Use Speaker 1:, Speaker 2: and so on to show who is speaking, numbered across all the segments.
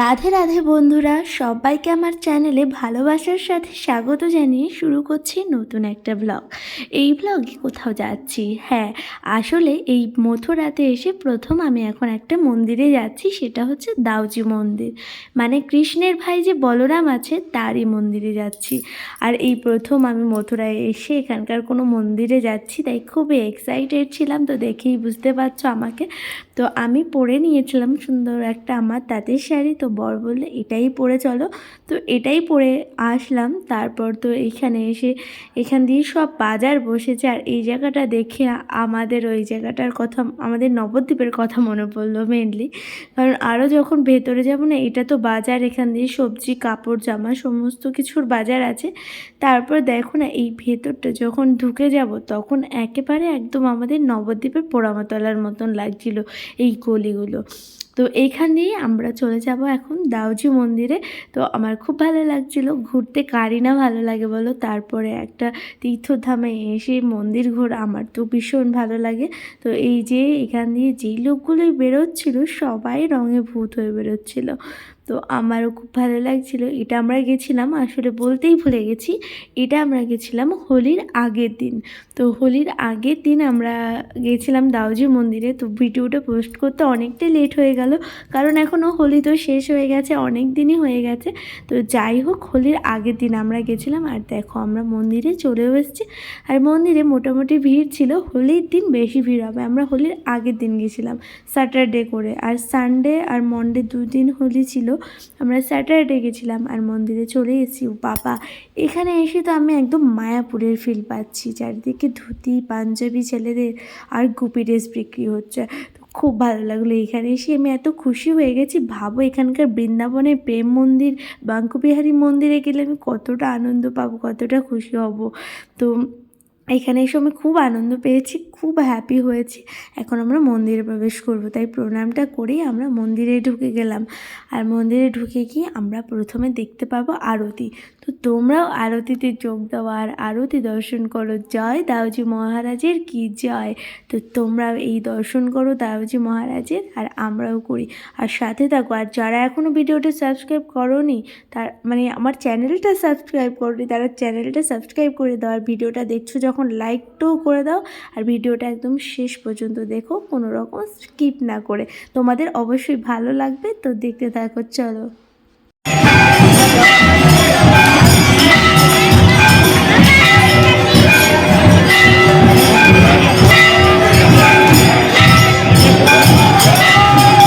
Speaker 1: রাধে রাধে বন্ধুরা, সবাইকে আমার চ্যানেলে ভালোবাসার সাথে স্বাগত জানিয়ে শুরু করছি নতুন একটা ব্লগ এই ব্লগে কোথাও যাচ্ছি? হ্যাঁ আসলে এই মথুরাতে এসে প্রথম আমি এখন একটা মন্দিরে যাচ্ছি, সেটা হচ্ছে দাউজি মন্দির। মানে কৃষ্ণের ভাই যে বলরাম আছে, তারই মন্দিরে যাচ্ছি। আর এই প্রথম আমি মথুরায় এসে এখানকার কোনো মন্দিরে যাচ্ছি, তাই খুবই এক্সাইটেড ছিলাম, তো দেখেই বুঝতে পারছ আমাকে। তো আমি পরে নিয়েছিলাম সুন্দর একটা আমার তাঁতের শাড়ি, তো বর বললে, এটাই পরে চলো। তো এটাই পরে আসলাম। তারপর তো এইখানে এসে এখান দিয়ে সব বাজার বসেছে। আর এই জায়গাটা দেখে আমাদের ওই জায়গাটার কথা, আমাদের নবদ্বীপের কথা মনে পড়ল মেনলি কারণ আরও যখন ভেতরে যাব না, এটা তো বাজার, এখান দিয়ে সবজি, কাপড়, জামা, সমস্ত কিছুর বাজার আছে। তারপর দেখো না, এই ভেতরটা যখন ঢুকে যাব, তখন একেবারে একদম আমাদের নবদ্বীপের পোড়ামাতলার মতন লাগছিল। এই গলিগুলো। তো এইখানেই আমরা চলে যাব এখন দাউজি মন্দিরে। তো আমার খুব ভালো লাগছিল, ঘুরতে কারি না ভালো লাগে বলো? তারপরে একটা তীর্থধামে এসে মন্দির ঘোরা আমার তো ভীষণ ভালো লাগে। তো এই যে এখান দিয়ে যেই লোকগুলোই বেরোচ্ছিল সবাই রঙে ভূত হয়ে বেরোচ্ছিল। তো আমারও খুব ভালো লাগছিল। এটা আমরা গেছিলাম, আসলে বলতেই ভুলে গেছি, এটা আমরা গেছিলাম হোলির আগের দিন। তো হোলির আগের দিন আমরা গেছিলাম দাউজি মন্দিরে, তো ভিডিওটা পোস্ট করতে অনেকটাই লেট হয়ে গেল, কারণ এখনও হোলি তো শেষ হয়ে গেছে, অনেক দিনই হয়ে গেছে। তো যাই হোক, হোলির আগের দিন আমরা গেছিলাম, আর দেখো আমরা মন্দিরে চলেও এসেছি। আর মন্দিরে মোটামুটি ভিড় ছিল, হোলির দিন বেশি ভিড় হবে, আমরা হোলির আগের দিন গেছিলাম, স্যাটারডে করে। আর সানডে আর মন্ডে দুদিন হোলি ছিল আমরা স্যাটারডে গেছিলাম আর মন্দিরে চলে এসেছি। ও বাবা, এখানে এসে তো আমি একদম মায়াপুরের ফিল পাচ্ছি। চারিদিকে ধুতি, পাঞ্জাবি ছেলেদের আর গুপি ড্রেস বিক্রি হচ্ছে। তো খুব ভালো লাগল এখানে এসে। আমি এত খুশি হয়ে গেছি। ভাবো এখানকার বৃন্দাবনে প্রেম মন্দির, বাঙ্কুবিহারী মন্দিরে গেলে আমি কতটা আনন্দ পাবো, কতটা খুশি হব। তো এখানে এসে আমি খুব আনন্দ পেয়েছি, খুব হ্যাপি হয়েছি। এখন আমরা মন্দিরে প্রবেশ করব। তাই প্রণামটা করেই আমরা মন্দিরে ঢুকে গেলাম। আর মন্দিরে ঢুকে গিয়ে আমরা প্রথমে দেখতে পাবো আরতি। তো তোমরাও আরতিতে যোগ দাও আর আরতি দর্শন করো। জয় দাউজি মহারাজের কি জয়? তো তোমরাও এই দর্শন করো দাউজি মহারাজের আর আমরাও করি। আর সাথে থাকো, আর যারা এখনও ভিডিওটা সাবস্ক্রাইব করোনি, তার মানে আমার চ্যানেলটা সাবস্ক্রাইব করোনি, তারা চ্যানেলটা সাবস্ক্রাইব করে দাও। আর ভিডিওটা দেখছ যখন, লাইকটাও করে দাও। আর ভিডিওটা একদম শেষ পর্যন্ত দেখো, কোনো রকম স্কিপ না করে। তোমাদের অবশ্যই ভালো লাগবে, তো দেখতে থাকো, চলো।
Speaker 2: Yeah.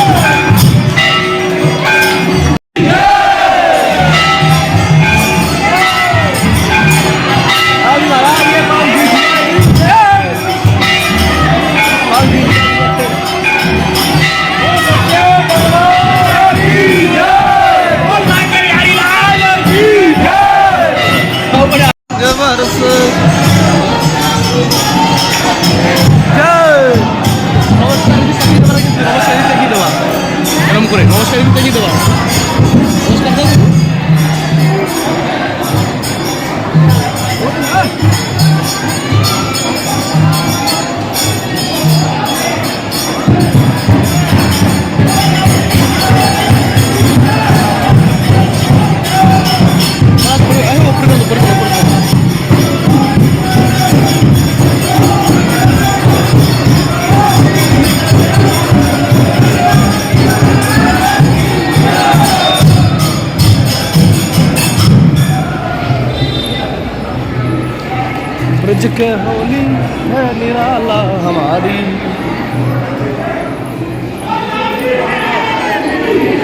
Speaker 2: سج کے ہولی ہے نرالا ہماری۔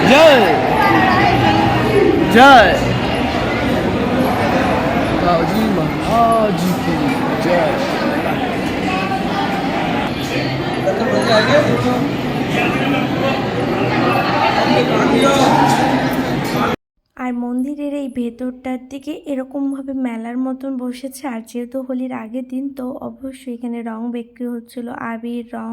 Speaker 2: جے جے جی مہاراج کی جائے۔ Thank you.
Speaker 1: আর মন্দিরের এই ভেতরটার দিকে এরকমভাবে মেলার মতন বসেছে। আর যেহেতু হোলির আগের দিন, তো অবশ্যই এখানে রং বিক্রি হচ্ছিল। আবির রং,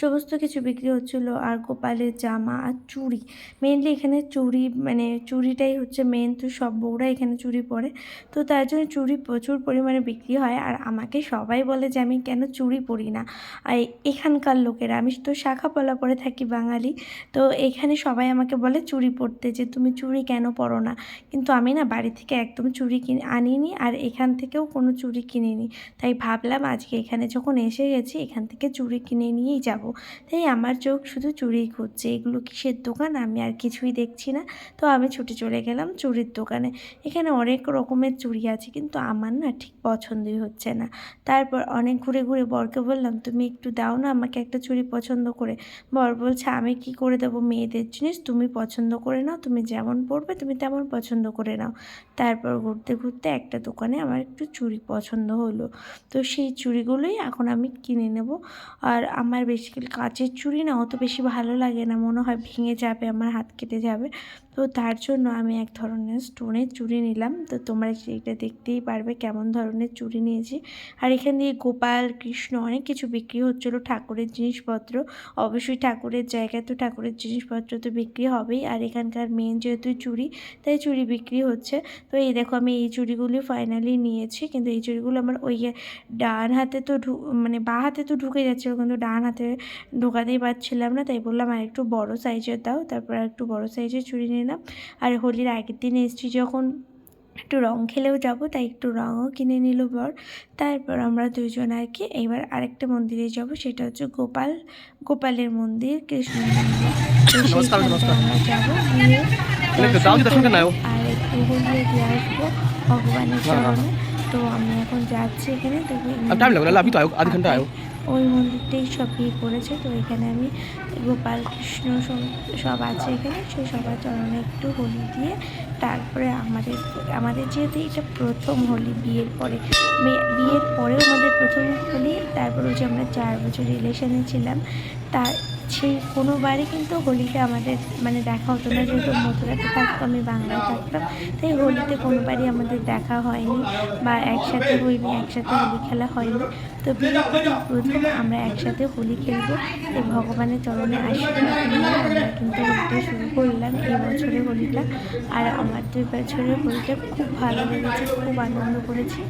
Speaker 1: সমস্ত কিছু বিক্রি হচ্ছিল। আর গোপালের জামা আর চুড়ি। মেনলি এখানে চুড়ি মানে চুড়িটাই হচ্ছে মেন তো সব বউরা এখানে চুড়ি পরে। তো তার জন্য চুড়ি প্রচুর পরিমাণে বিক্রি হয়। আর আমাকে সবাই বলে যে, আমি কেন চুড়ি পরি না? আর এখানকার লোকেরা, আমি তো শাখা পলা পরে থাকি বাঙালি, তো এখানে সবাই আমাকে বলে, চুড়ি পরতে যে, তুমি চুড়ি কেন পরো না? কিন্তু আমি না বাড়ি থেকে একদম চুড়ি কিনে, আনিনি আর এখান থেকেও কোনো চুড়ি কিনিনি। তাই ভাবলাম আজকে এখানে যখন এসে গেছি এখান থেকে চুড়ি কিনে নিয়েই যাব। তাই আমার চোখ শুধু চুড়িই খুঁজছে। এগুলো কিসের দোকান আমি আর কিছুই দেখছি না। তো আমি ছুটে চলে গেলাম চুড়ির দোকানে। এখানে অনেক রকমের চুড়ি আছে কিন্তু আমার না ঠিক পছন্দই হচ্ছে না। তারপর অনেক ঘুরে ঘুরে বরকে বললাম, তুমি একটু দাও না আমাকে একটা চুড়ি পছন্দ করে। বর বলছে, আমি কি করে দেবো মেয়েদের জিনিস? তুমি পছন্দ করে নাও, তুমি যেমন পড়বে তুমি তেমন পছন্দ করে নাও। তারপর ঘুরতে ঘুরতে একটা দোকানে আমার একটু চুড়ি পছন্দ হলো। তো সেই চুড়িগুলোই এখন আমি কিনে নেব। আর আমার বেসিক্যালি কাচের চুড়ি না অত বেশি ভালো লাগে না। মনে হয় ভেঙে যাবে, আমার হাত কেটে যাবে। তো তার জন্য আমি এক ধরনের স্টোনের চুড়ি নিলাম। তো তোমরা সেইটা দেখতেই পারবে কেমন ধরনের চুড়ি নিয়েছি। আর এখান দিয়ে গোপাল, কৃষ্ণ অনেক কিছু বিক্রি হচ্ছিল ঠাকুরের জিনিসপত্র। অবশ্যই ঠাকুরের জায়গায় তো ঠাকুরের জিনিসপত্র তো বিক্রি হবেই। আর এখানকার মেন যেহেতু চুড়ি, তাই চুড়ি বিক্রি হচ্ছে। তো এই দেখো আমি এই চুড়িগুলি ফাইনালি নিয়েছি। কিন্তু এই চুড়িগুলো আমার ওই ডান হাতে তো ঢু মানে বাঁ হাতে তো ঢুকে যাচ্ছিল কিন্তু ডান হাতে ঢোকাতেই পারছিলাম না। তাই বললাম আর একটু বড় সাইজের দাও। তারপর একটু বড় সাইজের চুড়ি নিলাম আর হোলির আগের দিন এসছি যখন একটু রং খেলেও যাব তাই একটু রঙও কিনে নিল বর। তারপর আমরা দুজন আর কি এবার আরেকটা মন্দিরে যাব সেটা হচ্ছে গোপাল গোপালের মন্দির কৃষ্ণ মন্দির। আমরা যাব আর একটু আসব ভগবানের চরণে। তো আমি এখন যাচ্ছি এখানে
Speaker 2: আধ ঘণ্টা আয়ো।
Speaker 1: ওই মন্দিরটাই সব বিয়ে করেছে। তো এখানে আমি গোপাল কৃষ্ণ সব- আছে এখানে। সেই সবার চরণে একটু হোলি দিয়ে তারপরে আমাদের আমাদের যেহেতু এটা প্রথম হোলি, বিয়ের পরে বিয়ের পরেও আমাদের প্রথম হোলি, তারপরে হচ্ছে আমরা চার বছর রিলেশনে ছিলাম তার সেই কোনোবারই কিন্তু হোলিতে আমাদের মানে দেখা হতো না। যেহেতু মথুরাতে থাকতো আমি বাংলায় থাকতাম, তাই হোলিতে কোনোবারই আমাদের দেখা হয়নি বা একসাথে হইনি, একসাথে হোলি খেলা হয়নি। তো বিয়ের আমরা একসাথে হোলি খেলব। এই ভগবানের চরণে আশীর্বাদ আমরা কিন্তু হোলিটা শুরু করলাম, এই বছরের হোলিটা। আর আমার দুই বছরের হোলিটা খুব ভালো লেগেছে, খুব আনন্দ করেছি।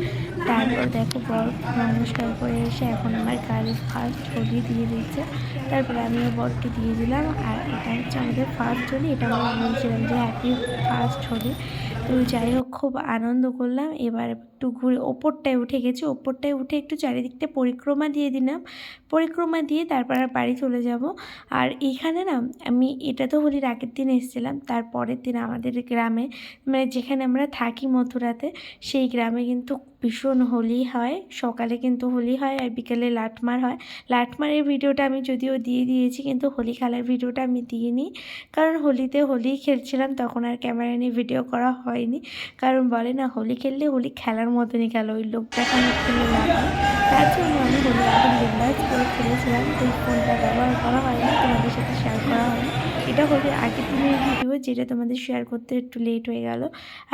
Speaker 1: তারপর দেখো বর নমস্কার করে এসে এখন আমার গাড়ি ফার্স্ট হোলি দিয়ে দিচ্ছে তারপরে আমিও বরকে দিয়ে দিলাম, আর এটা হচ্ছে আমাদের ফার্স্ট হোলি, এটা আমরা বলছিলাম যে হ্যাপি ফার্স্ট হোলি। তো যাই হোক, খুব আনন্দ করলাম। এবার একটু ঘুরে ওপরটায় উঠে গেছি। ওপরটায় উঠে একটু চারিদিকটা পরিক্রমা দিয়ে দিলাম। পরিক্রমা দিয়ে তারপর আর বাড়ি চলে যাব। আর এখানে না, আমি এটা তো হোলির আগের দিন এসেছিলাম, তারপরের দিন আমাদের গ্রামে মানে যেখানে আমরা থাকি মথুরাতে, সেই গ্রামে কিন্তু ভীষণ হোলি হয়। সকালে কিন্তু হোলি হয় আর বিকেলে লাটমার হয়। লাটমারের ভিডিওটা আমি যদিও দিয়ে দিয়েছি, কিন্তু হোলি খেলার ভিডিওটা আমি দিইনি। কারণ হোলিতে হোলি খেলছিলাম, তখন আর ক্যামেরা নিয়ে ভিডিও করা হয়নি। কারণ বলে না, হোলি খেললে হোলি খেলার মতনই গেল। ওই লোক দেখানো খেলে তার জন্য আমি বলি এখন রিলাইজ করে খেলেছিলাম তো ফোনটা ব্যবহার করা হয়নি, তোমাদের সাথে শেয়ার করা হয়নি। এটা হোলির আগের দিনের ভিডিও যেটা তোমাদের শেয়ার করতে একটু লেট হয়ে গেল।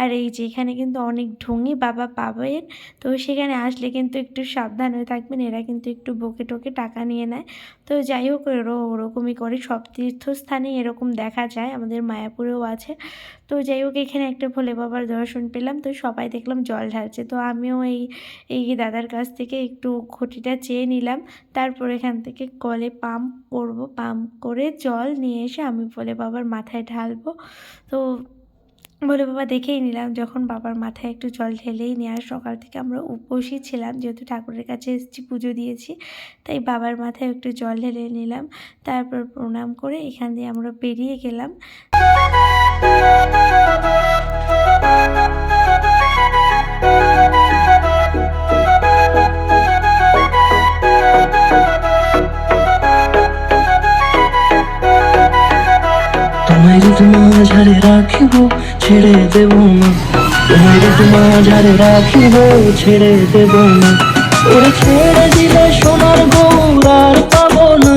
Speaker 1: আর এই যে এখানে কিন্তু অনেক ঢঙি বাবা পাবেন। তো সেখানে আসলে কিন্তু একটু সাবধান হয়ে থাকবেন। এরা কিন্তু একটু বকে টকে টাকা নিয়ে নেয়। তো যাই হোক এরও ওরকমই করে। সব তীর্থস্থানেই এরকম দেখা যায়। আমাদের মায়াপুরেও আছে। তো যাই হোক, এখানে একটা ভোলে বাবার দর্শন পেলাম। তো সবাই দেখলাম জল ঢালছে। তো আমিও এই এই দাদার কাছ থেকে একটু ঘটিটা চেয়ে নিলাম। তারপর এখান থেকে কলে পাম্প করব। পাম্প করে জল নিয়ে এসে আমি ভোলে বাবার মাথায় ঢালবো। তো বলে বাবা দেখেই নিলাম, যখন বাবার মাথায় একটু জল ঢেলেই নেওয়ার সকাল থেকে আমরা উপসই ছিলাম, যেহেতু ঠাকুরের কাছে এসেছি, পুজো দিয়েছি, তাই বাবার মাথায় একটু জল ঢেলে নিলাম, তারপর প্রণাম করে এখান দিয়ে আমরা বেরিয়ে গেলাম।
Speaker 3: তোমায় ঋতু মাঝারে রাখিব, ছেড়ে দেব না। তোমায় ঋতু মাঝারে রাখিব, ছেড়ে দেব না। ওরে ছেড়ে দিলে সোনার গৌর আর পাবো না।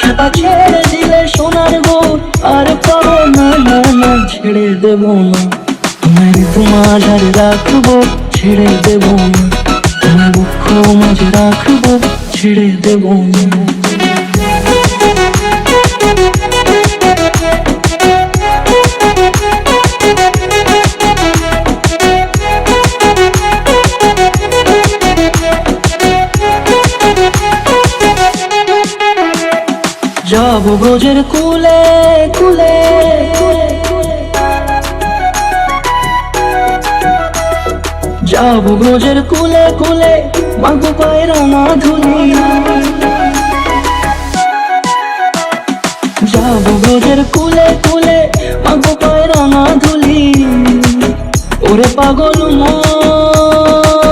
Speaker 3: খেপা ছেড়ে দিলে সোনার গৌর আর পাবো না না না, ছেড়ে দেব না। তোমায় তোমাঝারে রাখব, ছেড়ে দেব না। তোমায় দুঃখ মাঝে রাখব, ছেড়ে দেব না। যাব ব্রজের কুলে কুলে যাব ব্রজের কুলে কুলে, মাগো পায়ের ধুলি যাব ব্রজের কুলে কুলে, মাগো পায়ের ধুলি ওরে পাগল মন।